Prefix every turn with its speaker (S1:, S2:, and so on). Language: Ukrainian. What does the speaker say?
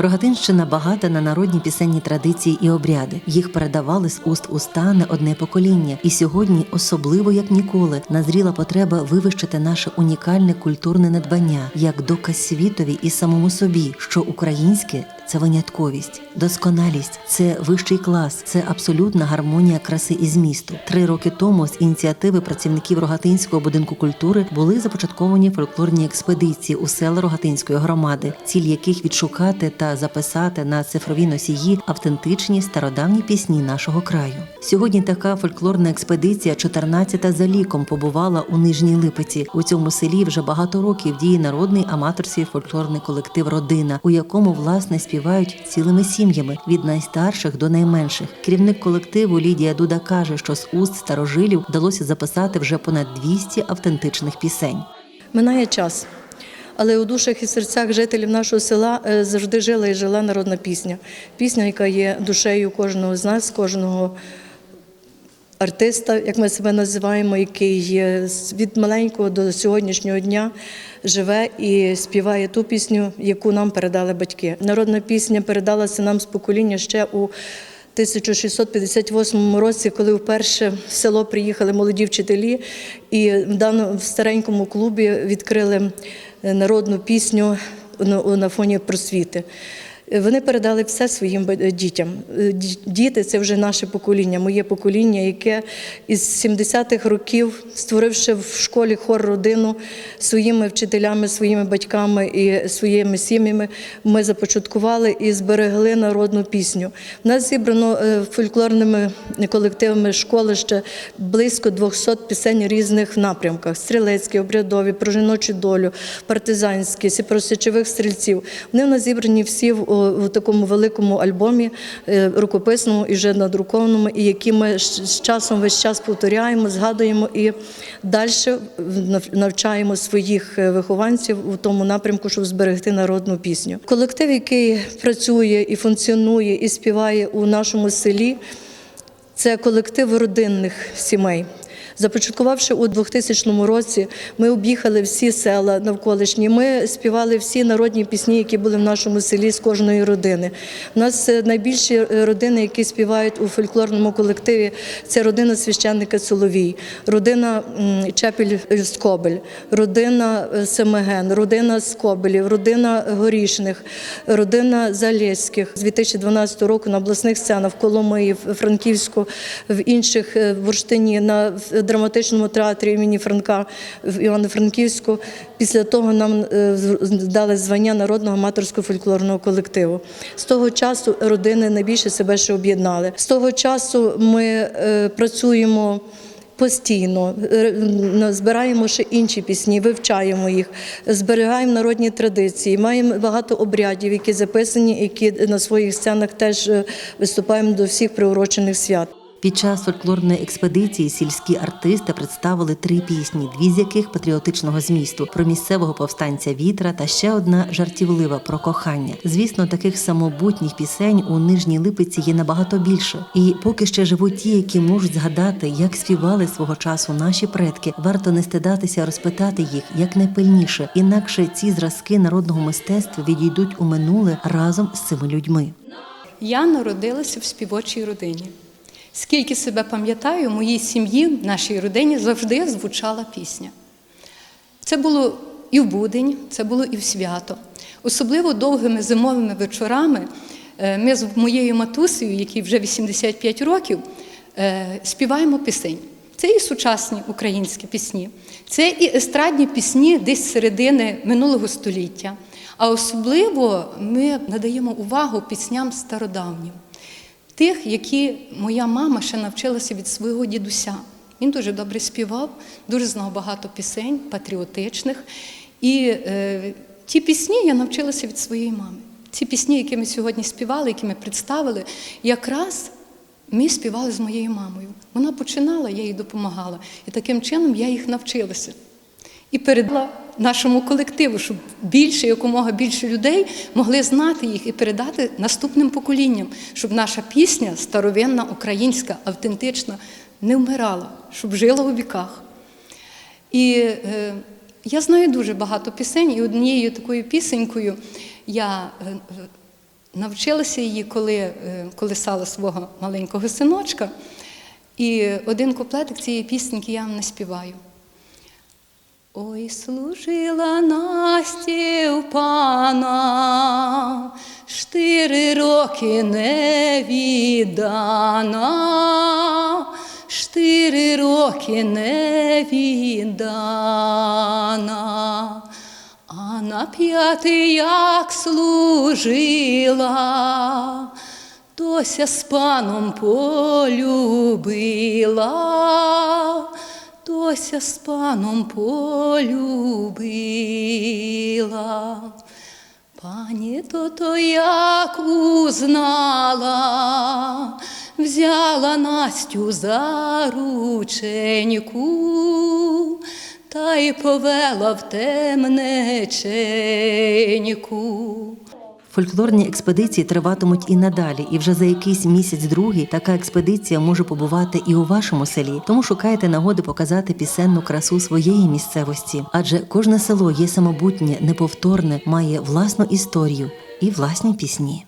S1: Рогатинщина багата на народні пісенні традиції і обряди. Їх передавали з уст уста не одне покоління. І сьогодні, особливо як ніколи, назріла потреба вивищити наше унікальне культурне надбання як доказ світові і самому собі, що українське це винятковість, досконалість, це вищий клас, це абсолютна гармонія краси і змісту. Три роки тому з ініціативи працівників Рогатинського будинку культури були започатковані фольклорні експедиції у села Рогатинської громади, ціль яких відшукати та записати на цифрові носії автентичні стародавні пісні нашого краю. Сьогодні така фольклорна експедиція, 14-та за ліком, побувала у Нижній Липеці. У цьому селі вже багато років діє народний аматорський фольклорний колектив Родина, у якому власне співають цілими сім'ями від найстарших до найменших. Керівник колективу Лідія Дуда каже, що з уст старожилів вдалося записати вже понад 200 автентичних пісень.
S2: Минає час. Але у душах і серцях жителів нашого села е, завжди жила і жила народна пісня. Пісня, яка є душею кожного з нас, кожного артиста, як ми себе називаємо, який від маленького до сьогоднішнього дня живе і співає ту пісню, яку нам передали батьки. Народна пісня передалася нам з покоління ще у 1658 році, коли вперше в село приїхали молоді вчителі, і в старенькому клубі відкрили е, народну пісню на фоні просвіти. Е, Вони передали все своїм дітям. Е, Діти це вже наше покоління, моє покоління, яке із 70-х років, створивши в школі хор родину своїми вчителями, своїми батьками і своїми сім'ями, ми започаткували і зберегли народну пісню. У нас зібрано е, фольклорними колективами школи ще близько 200 пісень різних напрямках: стрілецькі, обрядові, про жіночу долю, партизанські, сі- про січових стрільців. Вони в нас зібрані всі в, в такому великому альбомі е, рукописному і вже надрукованому, і які ми з часом весь час повторяємо, згадуємо і далі навчаємо своїх е, вихованців у тому напрямку, щоб зберегти народну пісню. Колектив, який працює і функціонує, і співає у нашому селі, це колектив родинних сімей. Започаткувавши у 2000 році, ми об'їхали всі села навколишні. Ми співали всі народні пісні, які були в нашому селі з кожної родини. У нас е, найбільші е, родини, які співають у фольклорному колективі, це родина священника Соловій, родина Чепіль Скобель, родина е, Семеген, родина Скобелів, родина Горішних, родина Залєських. З 2012 року на обласних сценах в Коломиї, в Франківську, в інших в Бурштині, на драматичному театрі імені Франка в Івано-Франківську. Після того нам е, дали звання народного аматорського фольклорного колективу. З того часу родини найбільше себе ще об'єднали. З того часу ми е, працюємо. Постійно Е, збираємо ще інші пісні, вивчаємо їх, зберігаємо народні традиції. Маємо багато обрядів, які записані, які на своїх сценах теж виступаємо до всіх приурочених свят.
S1: Під час фольклорної експедиції сільські артисти представили три пісні, дві з яких патріотичного змісту про місцевого повстанця вітра та ще одна жартівлива про кохання. Звісно, таких самобутніх пісень у нижній липиці є набагато більше. І поки ще живуть ті, які можуть згадати, як співали свого часу наші предки, варто не стидатися розпитати їх як найпильніше. Інакше ці зразки народного мистецтва відійдуть у минуле разом з цими людьми.
S3: Я народилася в співочій родині. Скільки себе пам'ятаю, в моїй сім'ї, нашій родині завжди звучала пісня. Це було і в будень, це було і в свято. Особливо довгими зимовими вечорами е, ми з моєю матусею, якій вже 85 років, е, співаємо пісень. Це і сучасні українські пісні, це і естрадні пісні десь з середини минулого століття. А особливо ми надаємо увагу пісням стародавнім тих, які моя мама ще навчилася від свого дідуся. Він дуже добре співав, дуже знав багато пісень, патріотичних. І е, ті пісні я навчилася від своєї мами. Ці пісні, які ми сьогодні співали, які ми представили, якраз ми співали з моєю мамою. Вона починала, я їй допомагала. І таким чином я їх навчилася і передала нашому колективу, щоб більше, якомога більше людей могли знати їх і передати наступним поколінням, щоб наша пісня, старовинна, українська, автентична, не вмирала, щоб жила у віках. І е, я знаю дуже багато пісень, і однією такою пісенькою я е, Навчилася її, коли е, колисала свого маленького синочка. І один куплетик цієї пісеньки я вам наспіваю. Ой, служила Насті у пана, штири роки не віддана, штири роки не віддана, а на п'ятий як служила, Тося з паном полюбила, Тося з паном полюбила. Пані то то як узнала, взяла Настю за рученьку, та й повела в темнеченьку.
S1: Фольклорні експедиції триватимуть і надалі, і вже за якийсь місяць другий така експедиція може побувати і у вашому селі. Тому шукайте нагоди показати пісенну красу своєї місцевості. Адже кожне село є самобутнє, неповторне, має власну історію і власні пісні.